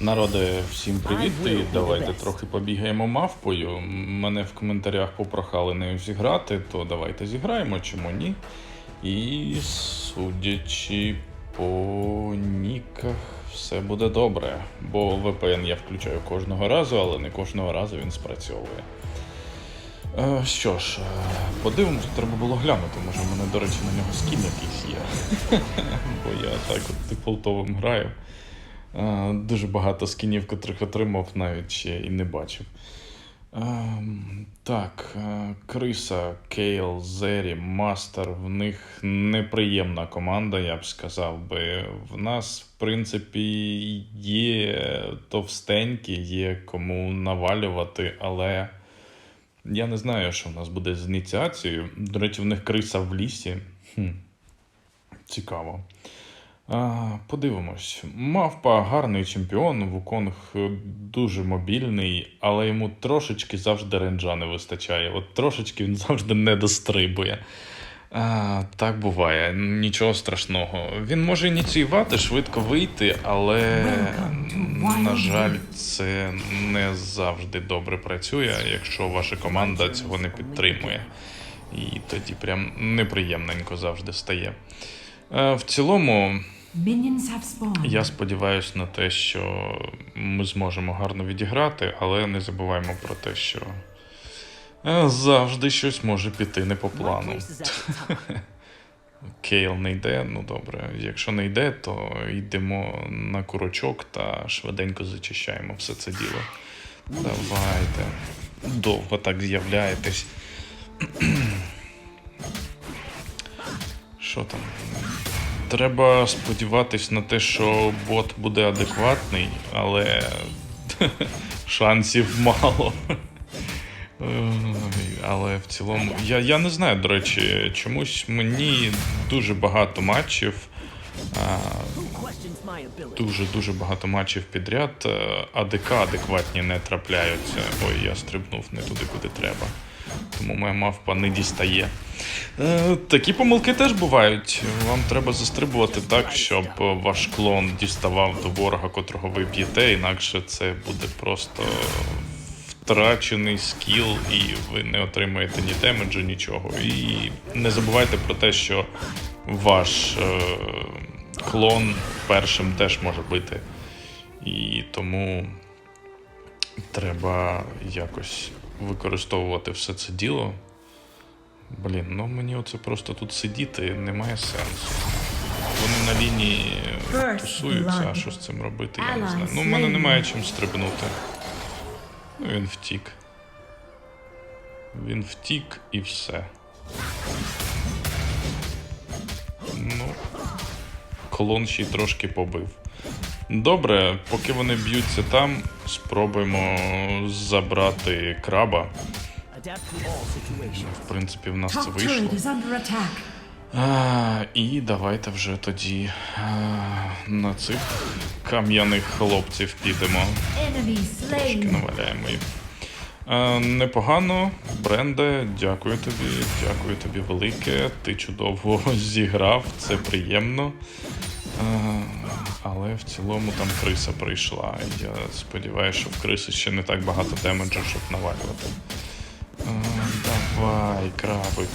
Народи, всім привіт! І давайте трохи побігаємо мавпою. Мене в коментарях попрохали нею зіграти, то давайте зіграємо, чому ні. І судячи по ніках, все буде добре. Бо VPN я включаю кожного разу, але не кожного разу він спрацьовує. Е, що ж, е, подивимось, треба було глянути. Може, в мене, до речі, на нього скін якийсь є. Бо я так от дефолтовим граю. Дуже багато скінів, котрих отримав, навіть ще і не бачив. Ем, Так, е, Криса, Кейл, Зері, Мастер. В них неприємна команда, я б сказав би. В нас, в принципі, є товстенькі, є кому навалювати, але я не знаю, що в нас буде з ініціацією. До речі, в них криса в лісі. Хм. Цікаво. Подивимось. Мавпа гарний чемпіон, Вуконг е, дуже мобільний, але йому трошечки завжди ренджа не вистачає. От трошечки він завжди не дострибує. А, так буває, нічого страшного. Він може ініціювати, швидко вийти, але, на жаль, це не завжди добре працює, якщо ваша команда цього не підтримує. І тоді прям неприємненько завжди стає. Е, В цілому. Я сподіваюся на те, що ми зможемо гарно відіграти, але не забуваємо про те, що е, завжди щось може піти не по плану. Кейл не йде, ну добре. Якщо не йде, то йдемо на курочок та швиденько зачищаємо все це діло. Давайте. Довго так з'являєтесь. Що там? Треба сподіватись на те, що бот буде адекватний, але шансів мало. Але в цілому. Я, я не знаю, до речі, чомусь мені дуже багато матчів. Дуже-дуже багато матчів підряд. е, АДК адекватні не трапляються. Ой, я стрибнув не туди, куди треба. Тому моя мавпа не дістає. Е, такі помилки теж бувають. Вам треба застрибувати так, щоб ваш клон діставав до ворога, котрого ви б'єте, інакше це буде просто втрачений скіл, і ви не отримаєте ні демеджу, нічого. І не забувайте про те, що ваш е, клон першим теж може бити. І тому треба якось використовувати все це діло. Блін, ну мені оце просто тут сидіти немає сенсу. Вони на лінії тусуються, а що з цим робити, я не знаю. Ну, в мене немає чим стрибнути. Ну, він втік. Він втік і все. Ну, колон ще й трошки побив. Добре, поки вони б'ються там, спробуємо забрати краба. В принципі, в нас це вийшло. А, і давайте вже тоді а, на цих кам'яних хлопців підемо. Трошки наваляємо їх. А, непогано, Бренде, дякую тобі, дякую тобі велике. Ти чудово зіграв, це приємно. А, в цілому там криса прийшла. Я сподіваюся, що в криси ще не так багато демеджу, щоб навалювати. Давай, крабик.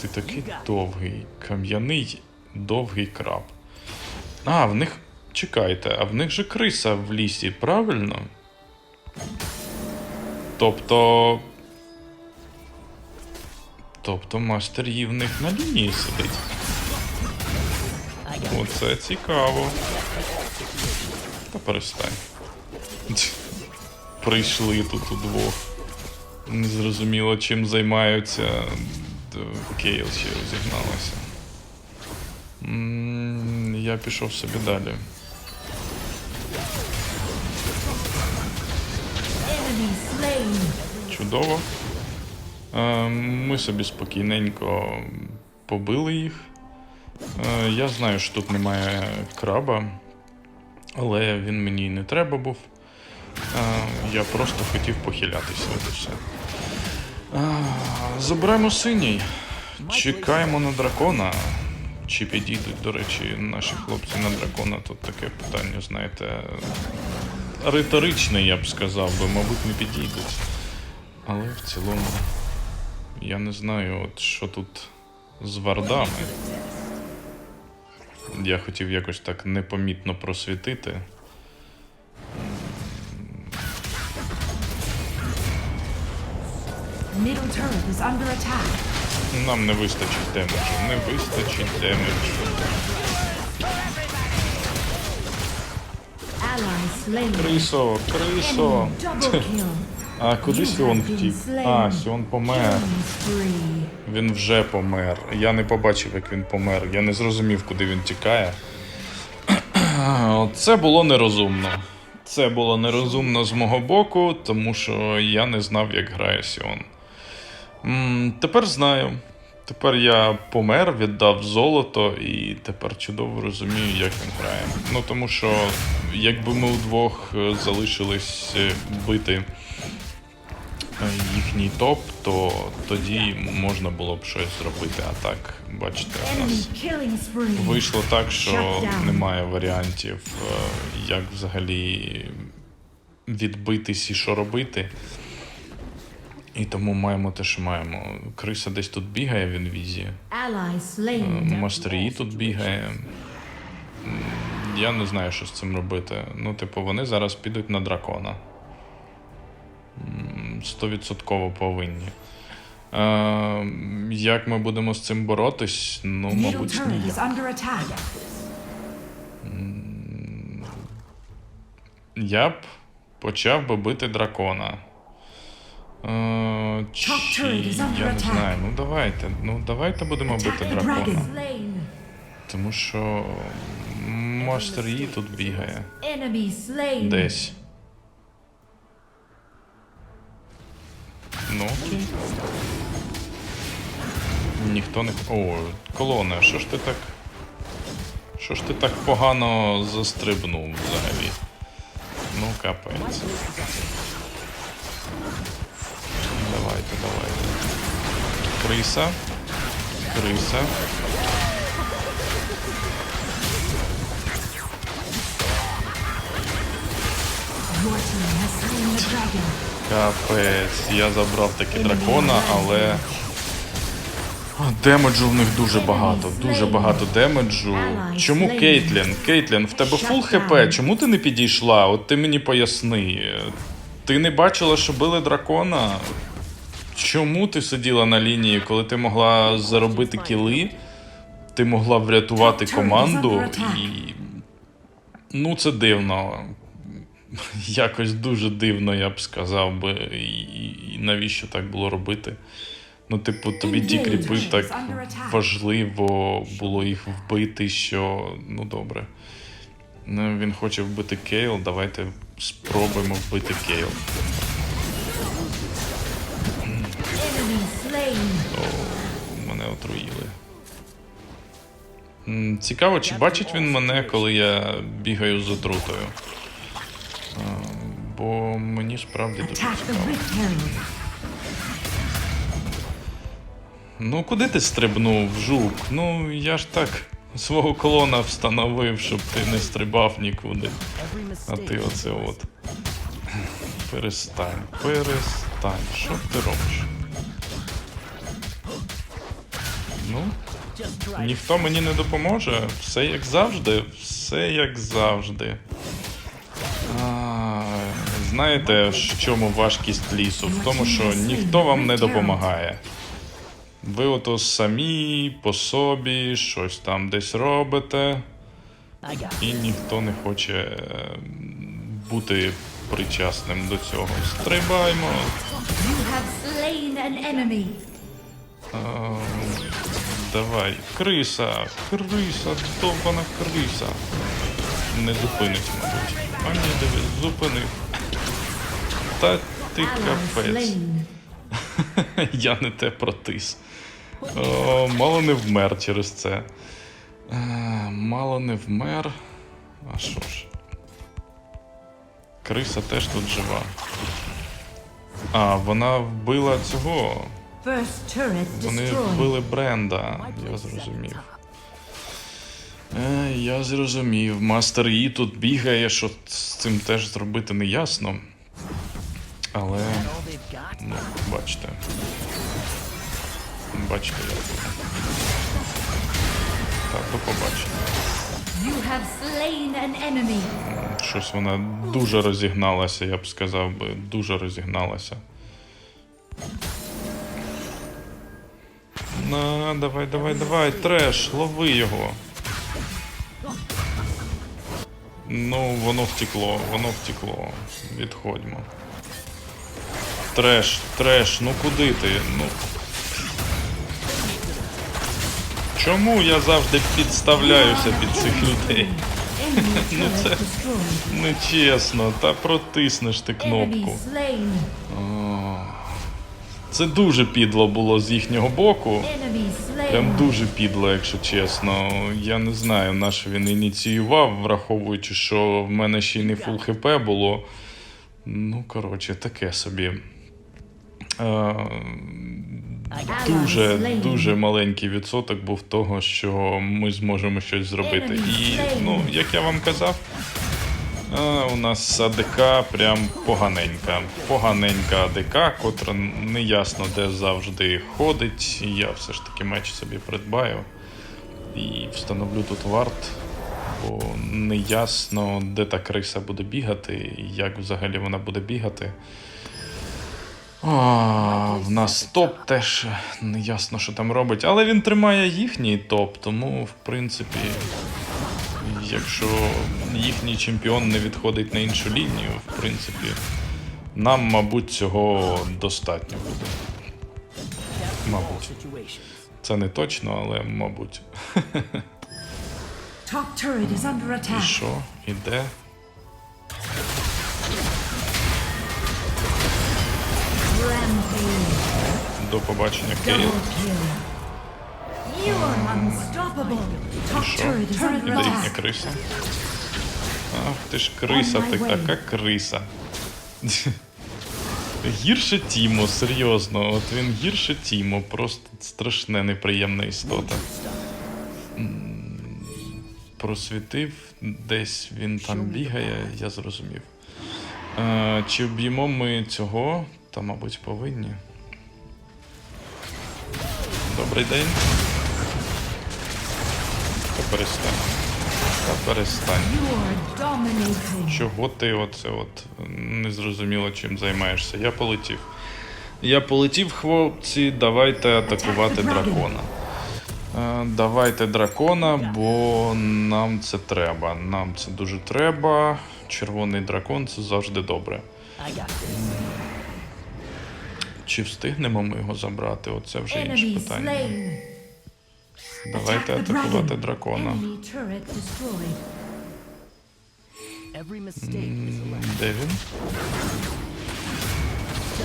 Ти такий довгий, кам'яний, довгий краб. А, в них. Чекайте, а в них же криса в лісі, правильно? Тобто. Тобто мастер її в них на лінії сидить. Оце цікаво. Та перестань. Прийшли тут удвох. Незрозуміло, чим займаються. Кейл ще розігналася. Я пішов собі далі. Чудово. Е, Ми собі спокійненько побили їх. Е, Я знаю, що тут немає краба, але він мені не треба був. Я просто хотів похилятися. Все. Заберемо синій. Чекаємо на дракона. Чи підійдуть, до речі, наші хлопці на дракона? Тут таке питання, знаєте, риторичний, я б сказав би, мабуть, не підійдуть. Але в цілому, я не знаю, от що тут з вардами. Я хотів якось так непомітно просвітити. Нам не вистачить демеджу, не вистачить демеджу. Крисо, крисо. А куди Сіон втік? А, Сіон помер. Він вже помер. Я не побачив, як він помер. Я не зрозумів, куди він тікає. Це було нерозумно. Це було нерозумно з мого боку, тому що я не знав, як грає Сіон. Тепер знаю. Тепер я помер, віддав золото і тепер чудово розумію, як він грає. Ну тому що якби ми удвох е, залишились е, бити їхній топ, то тоді можна було б щось зробити. А так, бачите, у нас вийшло так, що немає варіантів, е, як взагалі відбитись і що робити. І тому маємо те, що маємо. Криса десь тут бігає в інвізі. Ally slain. Мастер Yi тут бігає. Я не знаю, що з цим робити. Ну, типу, вони зараз підуть на дракона. Стовідсотково повинні. Е, як ми будемо з цим боротись? Ну, мабуть, ніяк. Я б почав би бити дракона. Е, чи... Я не знаю. Ну давайте. Ну давайте будемо бити дракона. Тому що Мастер Yi тут бігає. Десь. Ну окей. Ніхто не. О, колона, що ж ти так. Що ж ти так погано застрибнув взагалі? Ну, капець. Давайте, давайте. Криса. Криса. Your team has slain. Капець, я забрав таки дракона, але. Демеджу в них дуже багато, дуже багато демеджу. Чому Кейтлін? Кейтлін, в тебе фул хп, чому ти не підійшла? От ти мені поясни. Ти не бачила, що били дракона? Чому ти сиділа на лінії, коли ти могла заробити кіли? Ти могла врятувати команду і. Ну, це дивно. Якось дуже дивно, я б сказав би. І, і навіщо так було робити? Ну, типу, тобі ті кріпи так важливо було їх вбити, що. Ну, добре. Ну, він хоче вбити Кейл, давайте спробуємо вбити Кейл. О, мене отруїли. Цікаво, чи бачить він мене, коли я бігаю з отрутою. Бо мені справді дуже цікаво. Ну, куди ти стрибнув, жук? Ну, я ж так свого колона встановив, щоб ти не стрибав нікуди. А ти оце от. Перестань, перестань. Що ти робиш? Ну, ніхто мені не допоможе. Все як завжди, все як завжди. Знаєте, в чому важкість лісу? В тому, що ніхто вам не допомагає. Ви ото самі по собі щось там десь робите, і ніхто не хоче е, бути причасним до цього. Стрибаймо. Давай. Криса, криса, довбана криса. Не зупинить, мабуть. А ні, диви, зупинив. Та ти капець. Я не те протис. О, мало не вмер через це. Е, мало не вмер. А що ж? Криса теж тут жива. А, вона вбила цього. Вони вбили Бренда, я зрозумів. Е, я зрозумів. Мастер Yi тут бігає, що з цим теж зробити не ясно. Але. Ну, бачите. Бачите, як буде. Так, до побачення. Щось вона дуже розігналася, я б сказав би, дуже розігналася. На, давай, давай, давай, треш, лови його. Ну, воно втекло, воно втекло. Відходьмо. Треш, треш, ну куди ти? Ну. Чому я завжди підставляюся під цих людей? Ну, це- Нечесно, та протиснеш ти кнопку. Це дуже підло було з їхнього боку. Прям дуже підло, якщо чесно. Я не знаю, на що він ініціював, враховуючи, що в мене ще й не фул хп було. Ну, коротше, таке собі. Е, дуже, дуже маленький відсоток був того, що ми зможемо щось зробити. І, ну, як я вам казав, у нас АДК прям поганенька. Поганенька АДК, котра неясно де завжди ходить. Я все ж таки меч собі придбаю. І встановлю тут варт, бо неясно, де та криса буде бігати, і як взагалі вона буде бігати. А, в нас топ теж не ясно, що там робить, але він тримає їхній топ, тому в принципі, якщо їхній чемпіон не відходить на іншу лінію, в принципі, нам, мабуть, цього достатньо буде. Мабуть. Це не точно, але мабуть. І що? Іде? До побачення, Що? Іде їхня криса. Ах ти ж криса, ти така криса. Гірше Тімо, серйозно. От він гірше Тімо, просто страшне неприємна істота. Просвітив, десь він там бігає, я зрозумів. Е, чи вб'ємо ми цього? Та, мабуть, повинні. Добрий день. Та перестань. Та перестань. Чого ти оце от не зрозуміло чим займаєшся? Я полетів. Я полетів, хлопці, давайте атакувати дракона. Е, Давайте дракона, бо нам це треба. Нам це дуже треба. Червоний дракон це завжди добре. Чи встигнемо ми його забрати? Оце вже інше питання. Давайте атакувати дракона. Де він?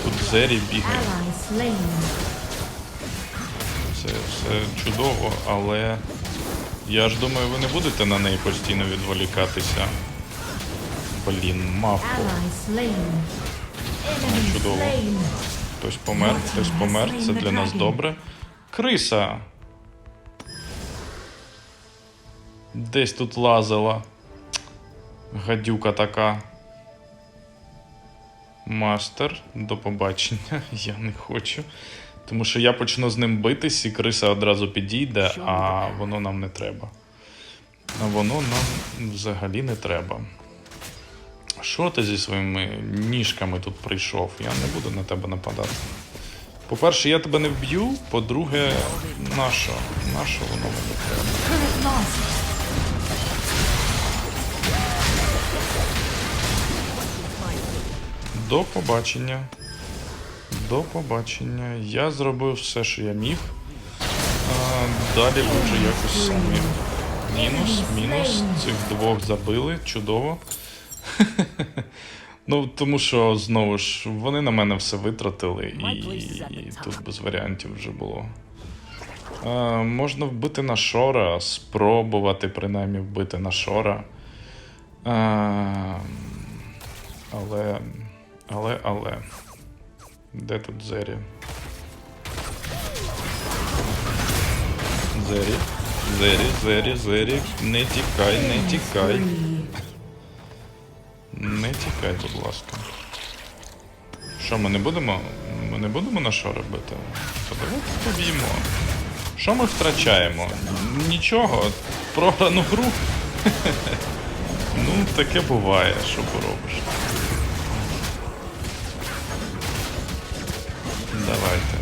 Тут Зері бігає. Це все чудово, але я ж думаю, ви не будете на неї постійно відволікатися. Блін. Enemy Чудово. Хтось помер, хтось помер. Це для нас добре. Криса. Десь тут лазила. Гадюка така. Мастер, до побачення. Я не хочу. Тому що я почну з ним битись, і криса одразу підійде, а воно нам не треба. А воно нам взагалі не треба. Що ти зі своїми ніжками тут прийшов? Я не буду на тебе нападати. По-перше, я тебе не вб'ю. По-друге, нащо? Нащо воно мені треба? До побачення. До побачення. Я зробив все, що я міг. А, далі вже якось самі. Мінус, мінус. Цих двох забили. Чудово. Ну, тому що знову ж вони на мене все витратили, і, і тут без варіантів вже було. А, можна вбити на шора, спробувати принаймні вбити на шора. А, але. Але, але. Де тут Зері? Зері. Зері, зері, зері. Не тікай, не тікай. Не тікай, будь ласка. Що, ми не будемо. Ми не будемо на що робити? То давайте поб'ємо. Що ми втрачаємо? Нічого. Програну гру. Ну, таке буває, що поробиш. Давайте.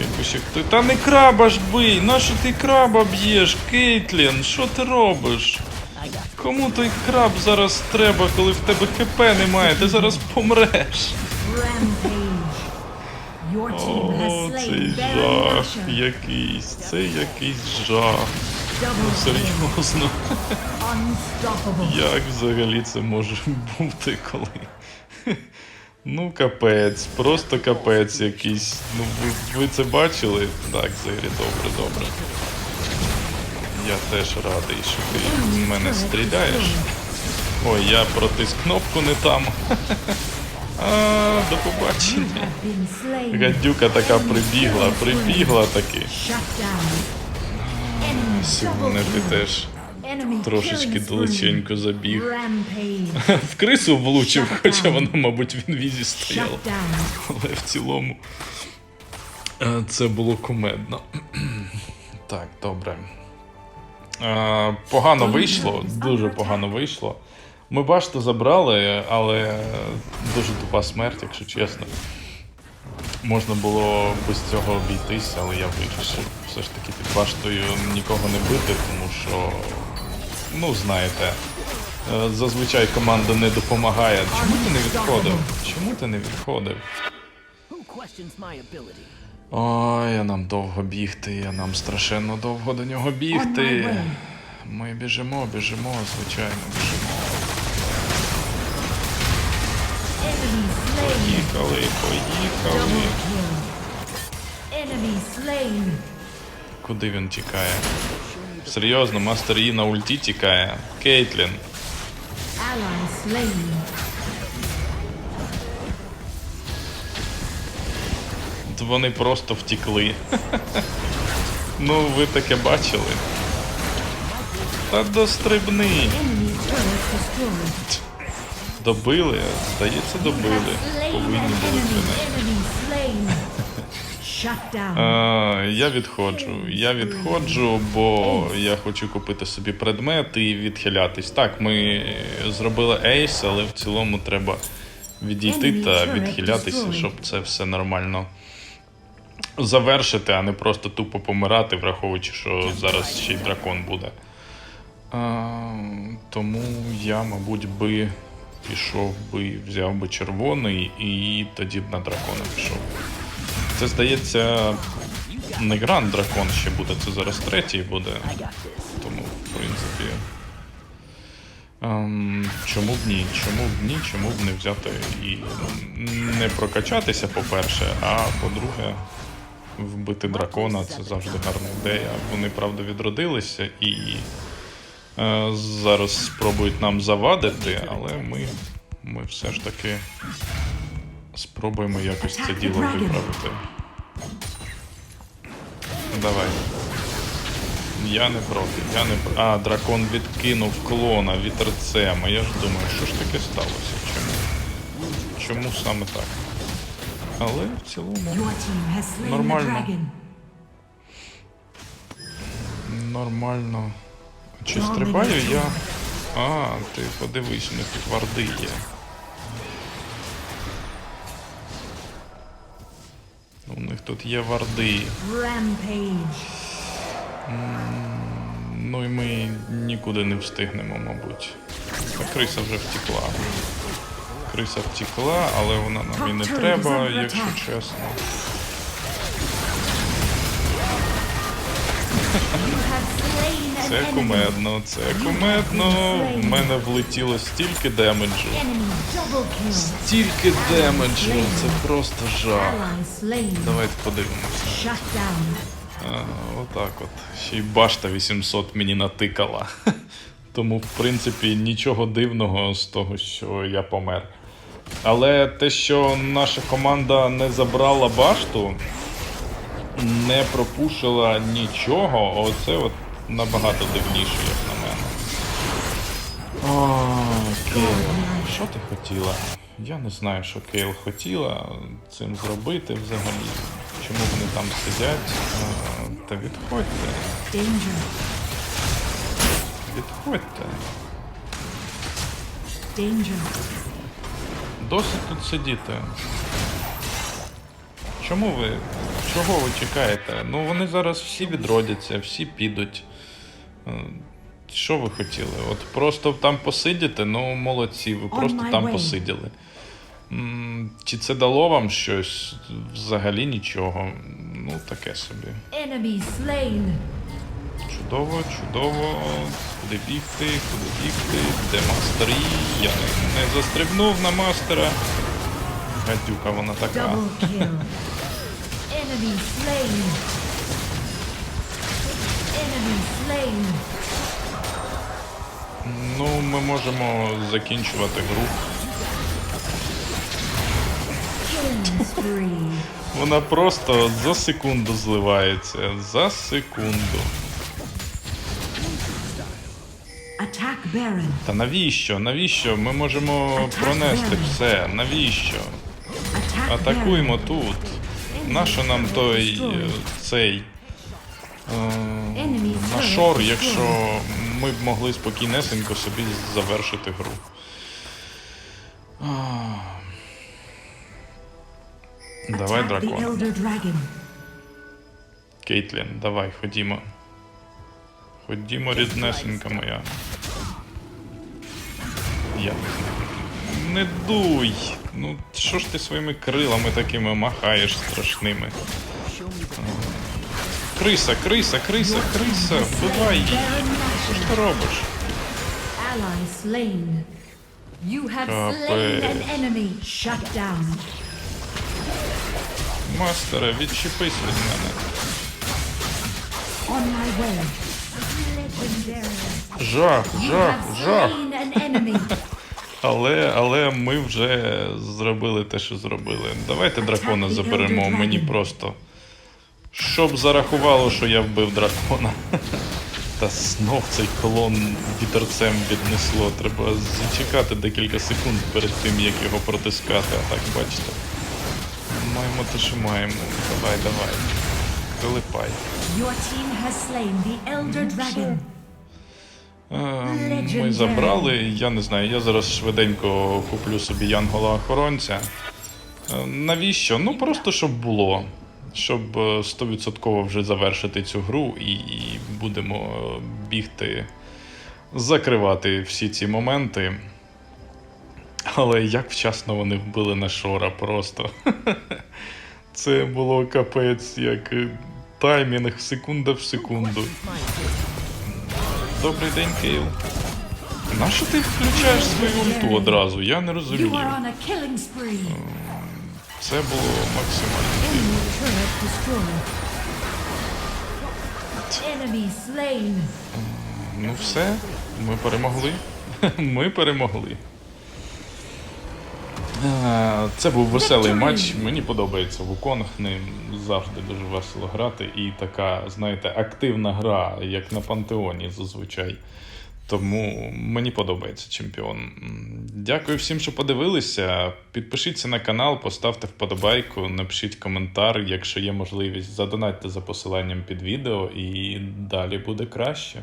Якось як ти. Та не краба ж бий! Нащо ти краба б'єш, Кейтлін? Що ти робиш? Кому той краб зараз треба, коли в тебе ХП немає? Ти зараз помреш. О, цей жах якийсь. Це якийсь жах. Kill. Серйозно. Як взагалі це може бути, коли. Ну, капець, просто капець якийсь. Ну, ви, ви це бачили? Так, Зері, добре, добре. Я теж радий, що ти в мене стріляєш. Ой, я протиск кнопку не там. А, до побачення. Гадюка така прибігла, прибігла таки. Сьогодні ти теж трошечки далеченько забіг. В крису влучив, хоча вона, мабуть, в інвізі стояла. Але в цілому е, це було кумедно. Так, добре. Е, Погано вийшло, дуже погано вийшло. Ми башту забрали, але дуже тупа смерть, якщо чесно. Можна було без цього обійтись, але я вирішив все ж таки під баштою нікого не бити, тому що, ну знаєте, е, зазвичай команда не допомагає. Чому ти не відходив? Чому ти не відходив? Ой, а нам довго бігти, а нам страшенно довго до нього бігти. Ми біжимо, біжимо, звичайно, біжимо. Поїхали, поїхали. Куди він тікає? Серйозно, мастер Yi на ульті тікає. Кейтлін. Вони просто втікли. Ну, ви таке бачили. Та дострибни. Добили, здається, добили. Повинні були. А, я відходжу. Я відходжу, бо я хочу купити собі предмет і відхилятись. Так, ми зробили ейс, але в цілому треба відійти та відхилятися, щоб це все нормально завершити, а не просто тупо помирати, враховуючи, що зараз ще й дракон буде. А, тому я, мабуть, би пішов би, взяв би червоний і тоді б на дракона пішов. Це здається, не гранд дракон ще буде, це зараз третій буде. Тому, в принципі. Ем, чому б ні? Чому б ні? Чому б не взяти і не прокачатися, по-перше, а по-друге, вбити дракона це завжди гарна ідея. Вони, правда, відродилися і е, зараз спробують нам завадити, але ми, ми все ж таки спробуємо якось це діло виправити. Чому? Я не проти, я не проти. А, дракон відкинув клона вітерцем. А я ж думаю, що ж таке сталося? Чому? Чому саме так? Але в цілому Нормально. нормально. Чи стрибаю я? А, ти подивись, у них тут варди є. У них тут є варди. Ну і ми нікуди не встигнемо, мабуть. Криса вже втекла. Криса втекла, але вона нам і не треба, якщо чесно. Це кумедно, це кумедно. В мене влетіло стільки демеджу. Стільки демеджу, це просто жах. Давайте подивимося. А, отак от. Ще й башта 800 мені натикала. Тому, в принципі, нічого дивного з того, що я помер. Але те, що наша команда не забрала башту, не пропушила нічого, оце от набагато дивніше, як на мене. О, Кейл, що ти хотіла? Я не знаю, що Кейл хотіла цим зробити взагалі. Чому вони там сидять? Та відходьте, Danger. відходьте. Danger. Досить тут сидіти. Чому ви? Чого ви чекаєте? Ну вони зараз всі відродяться, всі підуть. Е, Що ви хотіли? От просто там посидіти, ну молодці, ви просто там way. посиділи. Чи це дало вам щось? Взагалі нічого. Ну, таке собі. Чудово, чудово. Куди бігти, куди бігти, де мастер Yi? Я не, застрибнув на мастера. Гадюка вона така. Ну, ми можемо закінчувати гру. Вона просто за секунду зливається. За секунду. Та навіщо? Навіщо? Ми можемо пронести все. Навіщо? Атакуємо тут. Нащо нам той е, цей е, нашор, якщо ми б могли спокійнесенько собі завершити гру. Давай, дракон. Кейтлін, давай, ходімо. Ходімо, ріднесенька моя. Я. Не дуй! Ну, що ж ти своїми крилами такими махаєш страшними? Криса, криса, криса, криса, вбивай її. Що ж ти робиш? Капець. Мастере, відчепись від мене. Жах, жах, жах. Але, але ми вже зробили те, що зробили. Давайте дракона заберемо. Мені просто. Щоб зарахувало, що я вбив дракона. Та знов цей колон вітерцем віднесло. Треба зачекати декілька секунд перед тим, як його протискати. А так, бачите. Маємо те, що маємо. Давай, давай. Колипай. Your team has slain the Elder Dragon. Е, Ми забрали, я не знаю, я зараз швиденько куплю собі Янгола-охоронця. Е, Навіщо? Ну просто щоб було. Щоб е, 100% вже завершити цю гру і, і будемо е, бігти, закривати всі ці моменти. Але як вчасно вони вбили на Шора просто. Це було капець, як е, таймінг секунда в секунду. Добрий день, Кейл. Нащо ти включаєш свою ульту одразу? Я не розумію. spree. Це було максимально. Slain. Ну все, ми перемогли. Ми перемогли. Е, Це був веселий матч. Мені подобається Вуконг. Ним завжди дуже весело грати. І така, знаєте, активна гра, як на пантеоні зазвичай. Тому мені подобається чемпіон. Дякую всім, що подивилися. Підпишіться на канал, поставте вподобайку, напишіть коментар, якщо є можливість, задонатьте за посиланням під відео, і далі буде краще.